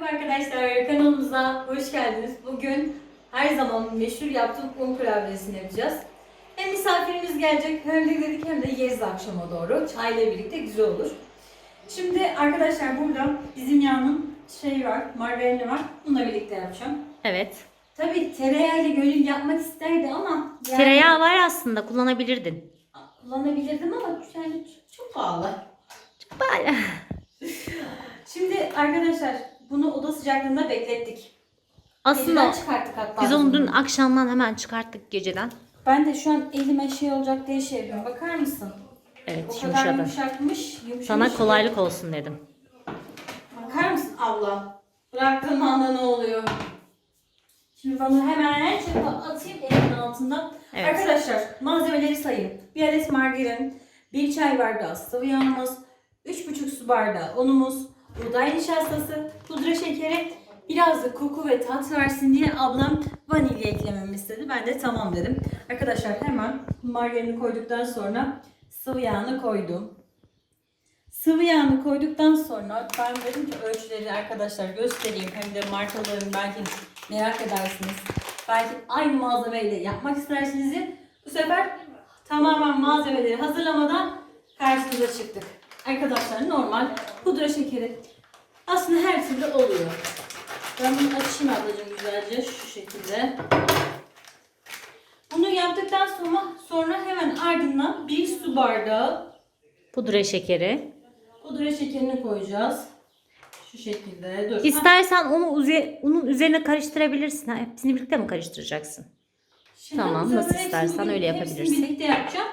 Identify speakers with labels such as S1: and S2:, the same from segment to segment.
S1: Merhaba arkadaşlar, kanalımıza hoş geldiniz. Bugün her zaman meşhur yaptığım un kurabiyesini yapacağız. Hem misafirimiz gelecek hem de dedik hem de yeriz akşama doğru. Çayla birlikte güzel olur. Şimdi arkadaşlar burada bizim yanım şey var, margarini var. Bununla birlikte yapacağım.
S2: Evet.
S1: Tabii tereyağıyla gönül yapmak isterdi ama yani
S2: Tereyağı var aslında kullanabilirdin.
S1: kullanabilirdim ama yani çok pahalı.
S2: Bari.
S1: Şimdi arkadaşlar bunu oda sıcaklığında beklettik. Geceden
S2: Aslında
S1: çıkarttık hatta.
S2: biz onu dün akşamdan hemen çıkarttık geceden.
S1: Ben de şu an elime şey olacak diye şey yapıyorum. Bakar mısın?
S2: Evet
S1: O kadar
S2: yumuşadı.
S1: yumuşakmış. yumuşamış
S2: Sana kolaylık olsun dedim.
S1: Bakar mısın abla? Bıraktığım anda ne oluyor? Şimdi bunu hemen çöpe atayım elimin altından.
S2: Evet.
S1: Arkadaşlar malzemeleri sayayım. Bir adet margarin, bir çay bardağı sıvı yağımız, 3,5 su bardağı unumuz, buğday nişastası, pudra şekeri, biraz da koku ve tat versin diye ablam vanilya eklememi istedi. Ben de tamam dedim. Arkadaşlar hemen margarini koyduktan sonra sıvı yağını koydum. Sıvı yağını koyduktan sonra ben dedim ki ölçüleri arkadaşlar göstereyim. Hem de markalarını belki merak edersiniz. Belki aynı malzemeyle yapmak istersiniz. Bu sefer tamamen malzemeleri hazırlamadan karşınıza çıktık. Arkadaşlar normal pudra şekeri aslında her türlü oluyor. Ben bunu açayım ablacığım güzelce şu şekilde. Bunu yaptıktan sonra sonra hemen ardından bir su bardağı
S2: Pudra şekeri.
S1: Pudra şekerini koyacağız. Şu şekilde. Dur.
S2: İstersen onu unun üzerine karıştırabilirsin. Ha, Hepsini birlikte mi karıştıracaksın?
S1: şimdi
S2: tamam, nasıl
S1: hepsini
S2: istersen öyle
S1: hepsini
S2: yapabilirsin.
S1: birlikte yapacağım.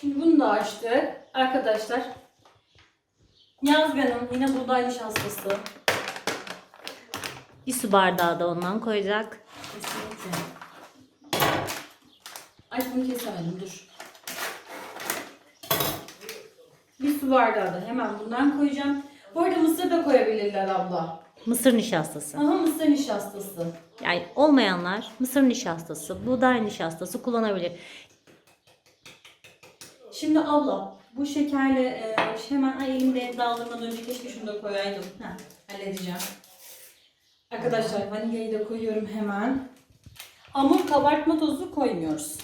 S1: Şimdi bunu da açtık. Arkadaşlar. Yazganın yine buğday nişastası.
S2: Bir su bardağı da ondan koyacak.
S1: Kesinlikle. Ay bunu kesemedim dur. Bir su bardağı da hemen bundan koyacağım. Bu arada mısır da koyabilirler abla.
S2: Mısır nişastası.
S1: Aha mısır nişastası.
S2: Yani olmayanlar mısır nişastası, buğday nişastası kullanabilir.
S1: Şimdi abla bu şekerle e, hemen ay elimde daldırmadan önce keşke şunu da koyaydım. Heh, halledeceğim. Arkadaşlar vanilyayı da koyuyorum hemen. Hamur kabartma tozu koymuyoruz.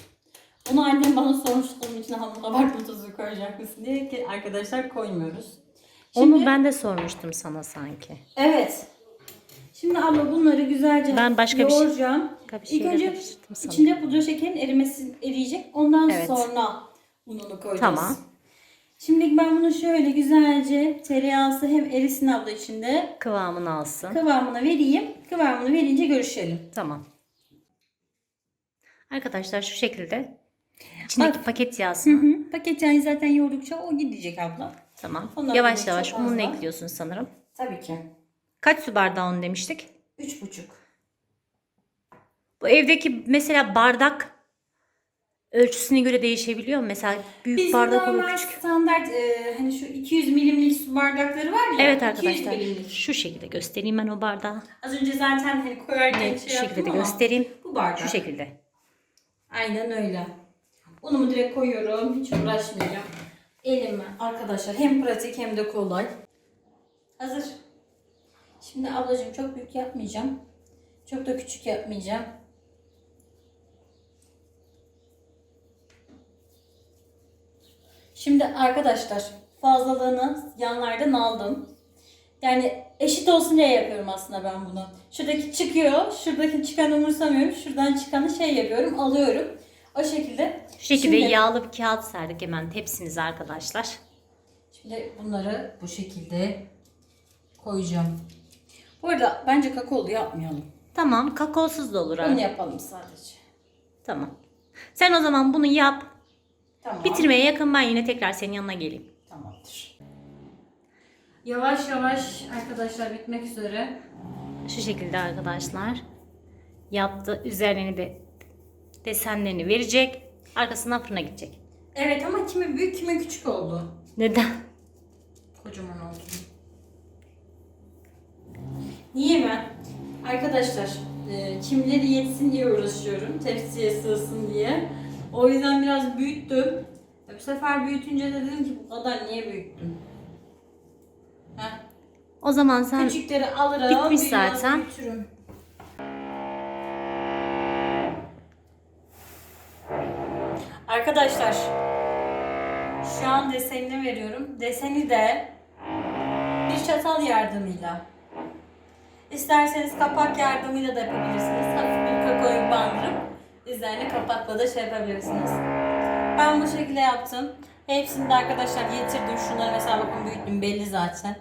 S1: Onu annem bana sormuştu onun için hamur kabartma tozu koyacak mısın diye ki arkadaşlar koymuyoruz. Şimdi,
S2: Onu ben de sormuştum sana sanki.
S1: Evet. Şimdi abla bunları güzelce
S2: Ben başka bir şey-
S1: yoğuracağım.
S2: başka bir
S1: İlk
S2: şeyle
S1: önce içinde pudra şekerin erimesi eriyecek. Ondan
S2: Evet.
S1: sonra ununu koyacağız.
S2: Tamam.
S1: Şimdi ben bunu şöyle güzelce tereyağısı hem erisin abla içinde
S2: Kıvamını alsın.
S1: kıvamına vereyim. Kıvamını verince görüşelim.
S2: Tamam. Arkadaşlar şu şekilde içindeki
S1: Bak.
S2: paket
S1: Hı
S2: yağsını
S1: hı. Paket yağı zaten yoğurdukça o gidecek abla.
S2: tamam.
S1: Ondan
S2: yavaş yavaş ununu ekliyorsun sanırım.
S1: Tabii ki.
S2: Kaç su bardağı un demiştik?
S1: Üç buçuk.
S2: Bu evdeki mesela bardak ölçüsüne göre değişebiliyor mu? Mesela büyük
S1: Bizim
S2: bardak olur
S1: normal
S2: küçük.
S1: standart e, hani şu 200 milimlik su bardakları var ya.
S2: Evet
S1: 200
S2: arkadaşlar
S1: milimlik.
S2: şu şekilde göstereyim ben o bardağı.
S1: Az önce zaten hani koyarken
S2: Evet,
S1: şey
S2: şu şekilde de
S1: ama
S2: göstereyim.
S1: bu bardak.
S2: Şu şekilde.
S1: Aynen öyle. Unumu direkt koyuyorum. Hiç uğraşmayacağım. Elime arkadaşlar hem pratik hem de kolay. Hazır. Şimdi ablacığım çok büyük yapmayacağım. Çok da küçük yapmayacağım. Şimdi arkadaşlar fazlalığını yanlardan aldım. Yani eşit olsun diye yapıyorum aslında ben bunu. Şuradaki çıkıyor, şuradaki çıkanı umursamıyorum. Şuradan çıkanı şey yapıyorum, alıyorum. O şekilde.
S2: Şu şekilde
S1: Şimdi-
S2: yağlı bir kağıt serdik hemen tepsinize arkadaşlar.
S1: Şimdi bunları bu şekilde koyacağım. Bu arada bence kakaolu yapmayalım.
S2: Tamam kakaosuz da olur
S1: Bunu
S2: abi.
S1: yapalım sadece.
S2: Tamam. Sen o zaman bunu yap.
S1: Tamam.
S2: Bitirmeye yakın ben yine tekrar senin yanına geleyim.
S1: Tamamdır. Yavaş yavaş arkadaşlar bitmek üzere.
S2: Şu şekilde arkadaşlar. Yaptı. Üzerine de desenlerini verecek. Arkasından fırına gidecek.
S1: Evet ama kimi büyük kimi küçük oldu.
S2: Neden?
S1: Kocaman oldu. Niye mi? Arkadaşlar e, kimleri yetsin diye uğraşıyorum. Tepsiye sığsın diye. O yüzden biraz büyüttüm. E, bu sefer büyütünce de dedim ki bu kadar niye büyüttüm? Heh.
S2: O zaman sen
S1: Küçükleri alırım.
S2: Bitmiş
S1: biraz
S2: zaten.
S1: büyütürüm. Arkadaşlar şu an desenini veriyorum. Deseni de bir çatal yardımıyla İsterseniz kapak yardımıyla da yapabilirsiniz. Hafif bir kakoyu bandırıp üzerine kapakla da şey yapabilirsiniz. Ben bu şekilde yaptım. Hepsini de arkadaşlar getirdim. Şunları mesela bakın büyüttüm belli zaten.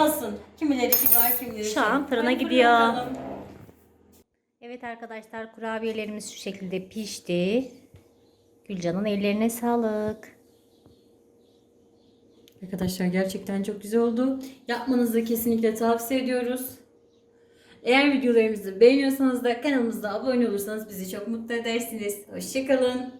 S1: Olsun. Kimileri kibar, kimileri
S2: Şu an fırına
S1: Hadi
S2: gidiyor.
S1: bakalım.
S2: Evet arkadaşlar kurabiyelerimiz şu şekilde pişti. Gülcan'ın ellerine sağlık.
S1: Arkadaşlar gerçekten çok güzel oldu. Yapmanızı kesinlikle tavsiye ediyoruz. Eğer videolarımızı beğeniyorsanız da kanalımıza abone olursanız bizi çok mutlu edersiniz. Hoşçakalın.